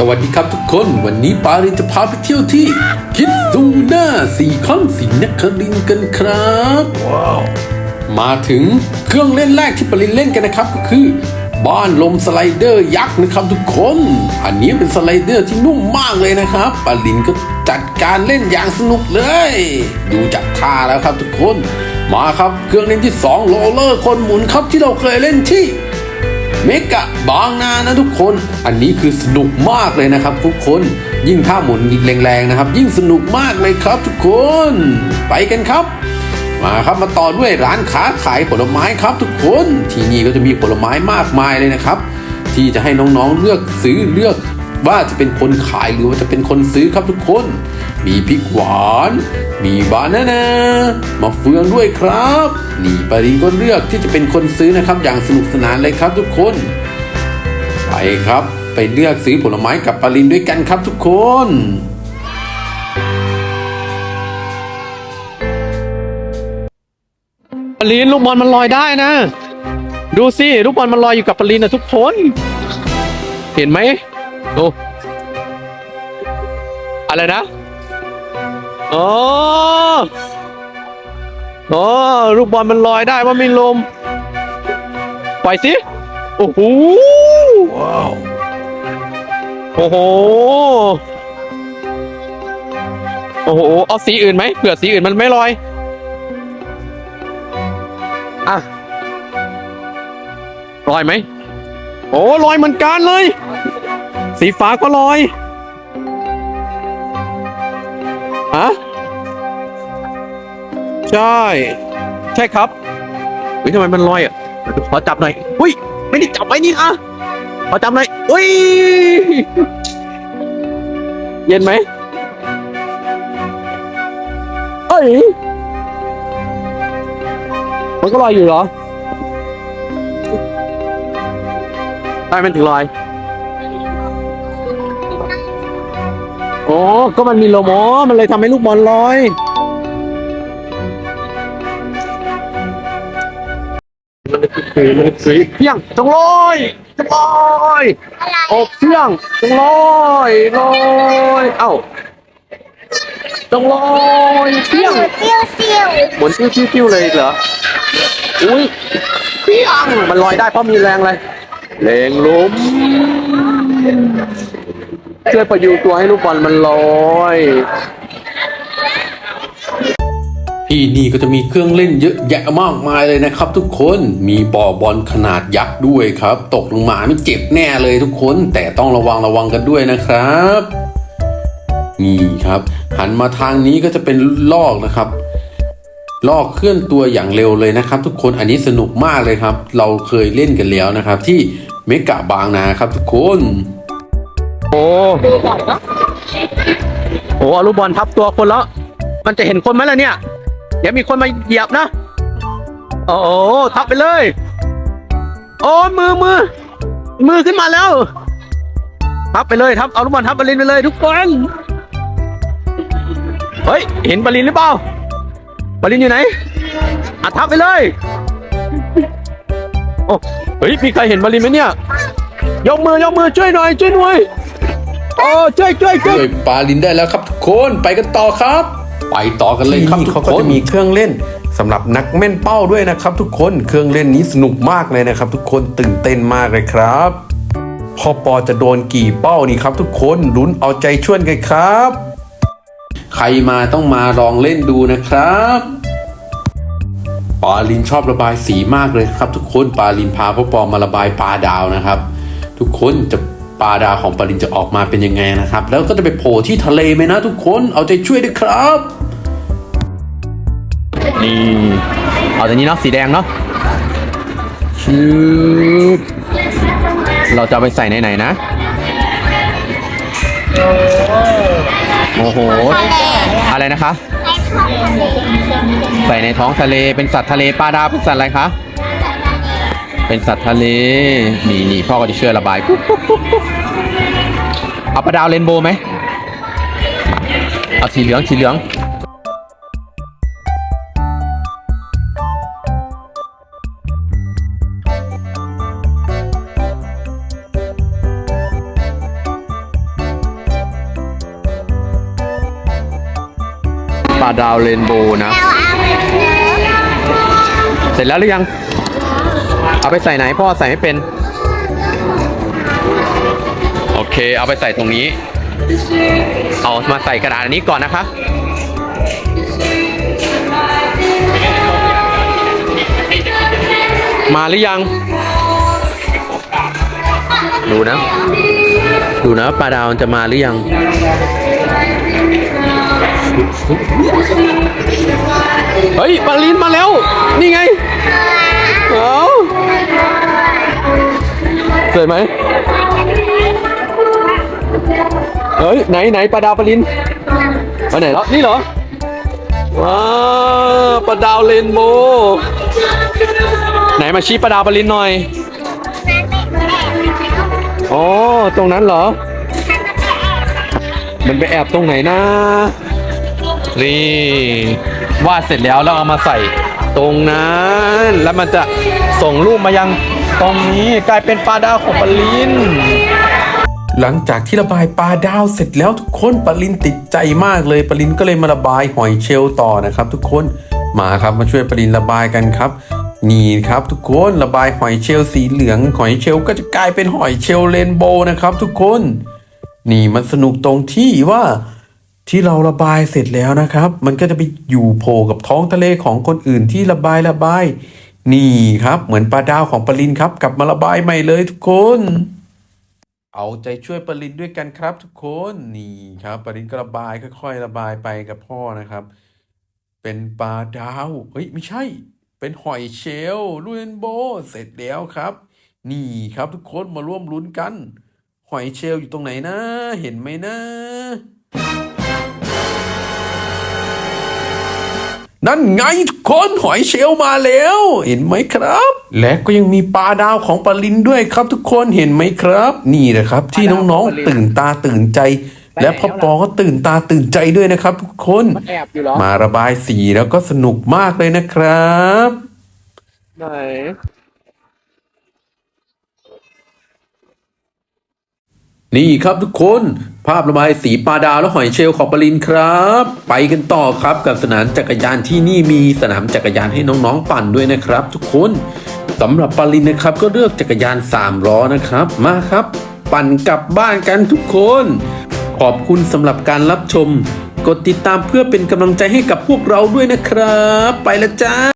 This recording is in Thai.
สวัสดีครับทุกคนวันนี้ปารินจะพาไปเที่ยวที่คิดซูน่าสีคอนสีนครินทร์กันครับมาถึงเครื่องเล่นแรกที่ปารินเล่นกันนะครับก็คือ บ้านลมสไลเดอร์ยักษ์นะครับทุกคน อันนี้เป็นสไลเดอร์ที่นุ่มมากเลยนะครับปารินก็จัดการเล่นอย่างสนุกเลย ดูจากท่าแล้วครับทุกคน มาครับเครื่องเล่นที่2โรลเลอร์คนหมุนครับที่เราเคยเล่นที่ เมกะบางนานะทุกคน อันนี้คือสนุกมากเลยนะครับ ทุกคน ยิ่งท่าหมุนแรงๆนะครับ ยิ่งสนุกมากเลยครับทุกคน ไปกันครับ มาครับมาต่อด้วยร้านค้าขายผลไม้ครับทุกคน ที่นี่ก็จะมีผลไม้มากมายเลยนะครับ ที่จะให้น้องๆเลือกซื้อเลือก ว่าจะเป็นคนขายหรือว่าจะเป็นคนซื้อครับทุกคน มีพริกหวาน มีบานานามาเฟืองด้วยครับ นี่ปารีก็เลือกที่จะเป็นคนซื้อนะครับ อย่างสนุกสนานเลยครับทุกคน ไปครับ ไปเลือกซื้อผลไม้กับปารินด้วยกันครับทุกคนปลีนลูกบอลมันลอยได้นะ ดูสิลูกบอลมันลอยอยู่กับปลีนนะทุกคน เห็นไหม ดูอะไรนะอ๋ออ๋อลูกบอลมันลอยได้ว่าะมีลม ปล่อยสิ โอ้โหโอ้โห โอ้โห เอาสีอื่นไหมเผื่อสีอื่นมันไม่ลอย อะ ลอยไหม โอ้ลอยเหมือนกันเลย สีฟ้าก็ลอยฮะใช่ ใช่ครับเฮ้ยทำไมมันลอยอะขอจับหน่อยอุ้ยไม่ได้จับไว้นี่อะขอจับหน่อยอุ้ยเย็นไหมเอ้ยมันก็ลอยอยู่เหรอได้มันถึงลอย โอ้ก็มันมีลมอ๋อ มันเลยทำให้ลูกบอลลอย มันคือมันคือเพียงจงลอยจงลอยโอบเพียงจงลอยลอยเอ้าจงลอยเพียงเตี้ยวเตี้ยวหมุนติ้วๆๆเลยเหรออุ้ยเปี้ยงมันลอยได้เพราะมีแรงอะไรแรงลม ช่วยประยุตัวให้ลูกบอลมันลอยที่นี่ก็จะมีเครื่องเล่นเยอะแยะมากมายเลยนะครับทุกคนมีบ่อบอลขนาดยักษ์ด้วยครับ ตกลงมาไม่เจ็บแน่เลยทุกคน แต่ต้องระวังระวังกันด้วยนะครับ นี่ครับ หันมาทางนี้ก็จะเป็นลอกนะครับลอกเคลื่อนตัวอย่างเร็วเลยนะครับ ทุกคนอันนี้สนุกมากเลยครับ เราเคยเล่นกันแล้วนะครับ ที่เมกะบางนาครับทุกคน โอ้โหเอาลูกบอลทับตัวคนแล้ว มันจะเห็นคนไหมล่ะเนี่ย เดี๋ยวมีคนมาเหยียบนะ โอ้โหทับไปเลย โอ้มือมือ มือขึ้นมาแล้ว ทับไปเลยทับเอาลูกบอลทับบอลลินไปเลยทุกคน เฮ้ย เห็นบอลลินหรือเปล่าบอลลินอยู่ไหนอะทับไปเลย โอ้ เฮ้ย มีใครเห็นบอลลินไหมเนี่ย ยกมือยกมือช่วยหน่อยช่วยหน่อย โอ้ช่วยช่วยช่วยช่วยปลาลินได้แล้วครับทุกคนไปกันต่อครับ ไปต่อกันเลยครับที่นี่ทุกเขาคก็นจะมีเครื่องเล่นสำหรับนักแม่นเป้าด้วยนะครับ ทุกคนเครื่องเล่นนี้สนุกมากเลยนะครับ ทุกคนตื่นเต้นมากเลยครับพอปอจะโดนกี่เป้านี่ครับ ทุกคนลุ้นเอาใจช่วยกันครับ ใครมาต้องมาลองเล่นดูนะครับปาลินชอบระบายสีมากเลยครับ ทุกคนปาลินพาพ่อปอมาระบายปลาดาวนะครับ ทุกคนจะ ปลาดาวของปาลินจะออกมาเป็นยังไงนะครับ แล้วก็จะไปโผล่ที่ทะเลไหมนะทุกคนเอาใจช่วยด้วยครับ นี่เอาตัวนี้เนาะสีแดงเนาะชืบเราจะเอาไปใส่ในไหนๆนะ โอ้โห อะไรนะคะ ใส่ในท้องทะเลเป็นสัตว์ทะเลปลาดาวเป็นสัตว์อะไรคะ เป็นสัตว์ทะเล นี่นี่พ่อก็จะช่วยระบายเอาปลาดาวเรนโบว์ไหมเอาสีเหลืองสีเหลืองปลาดาวเรนโบว์นะ เสร็จแล้วหรือยัง เอาไปใส่ไหนพ่อใส่ไม่เป็น โอเค เอาไปใส่ตรงนี้ เอามาใส่กระดาษอันนี้ก่อนนะคะ มาหรือยัง ดูนะ ดูนะปลาดาวจะมาหรือยังเฮ้ยปลาลินมาแล้ว นี่ไง เอา สวยไหมเฮ้ยไหนไหนปลาดาวปลาลินไปไหนแล้วนี่เหรอ ว้าปลาดาวเรนโบไหนมาชี้ปลาดาวปลาลินหน่อยอ๋อตรงนั้นเหรอ มันไปแอบตรงไหนนะนี่วาดเสร็จแล้วเราเอามาใส่ ตรงนั้นแล้วมันจะส่งรูปมายังตรงนี้กลายเป็นปลาดาวของปลาลินหลังจากที่ระบายปลาดาวเสร็จแล้วทุกคนปลาลินติดใจมากเลยปลาลินก็เลยมาระบายหอยเชลล์ต่อนะครับ ทุกคนมาครับมาช่วยปลาลินระบายกันครับนี่ครับทุกคนระบายหอยเชลล์สีเหลืองหอยเชลล์ก็จะกลายเป็นหอยเชลล์เรนโบว์นะครับ ทุกคน นี่มันสนุกตรงที่ว่า ที่เราระบายเสร็จแล้วนะครับ มันก็จะไปอยู่โผล่กับท้องทะเลของคนอื่นที่ระบายระบาย นี่ครับ เหมือนปลาดาวของปลาลินครับ กลับมาระบายใหม่เลยทุกคน เอาใจช่วยปรินด้วยกันครับ ทุกคนนี่ครับปรินก็ระบายค่อยๆระบายไปกับพ่อนะครับ เป็นปลาดาวเฮ้ยไม่ใช่ เป็นหอยเชลล์ลูเรนโบเสร็จแล้วครับ นี่ครับทุกคนมาร่วมลุ้นกัน หอยเชลล์อยู่ตรงไหนนะ เห็นไหมนะ นั่นไงทุกคนหอยเชลล์มาแล้ว เห็นไหมครับ และก็ยังมีปลาดาวของปลาลินด้วยครับทุกคนเห็นไหมครับ นี่นะครับ ที่น้องๆตื่นตาตื่นใจ และพ่อปอก็ตื่นตาตื่นใจด้วยนะครับ ทุกคน มันแอบอยู่เหรอมาระบายสีแล้วก็สนุกมากเลยนะครับ ไหน นี่ครับทุกคนภาพระบายสีปลาดาวและหอยเชลล์ของปลินครับ ไปกันต่อครับกับสนามจักรยานที่นี่มีสนามจักรยานให้น้องๆปั่นด้วยนะครับ ทุกคนสำหรับปลินนะครับก็เลือกจักรยาน3ล้อนะครับ มาครับ ปั่นกลับบ้านกันทุกคน ขอบคุณสำหรับการรับชม กดติดตามเพื่อเป็นกำลังใจให้กับพวกเราด้วยนะครับ ไปละจ้า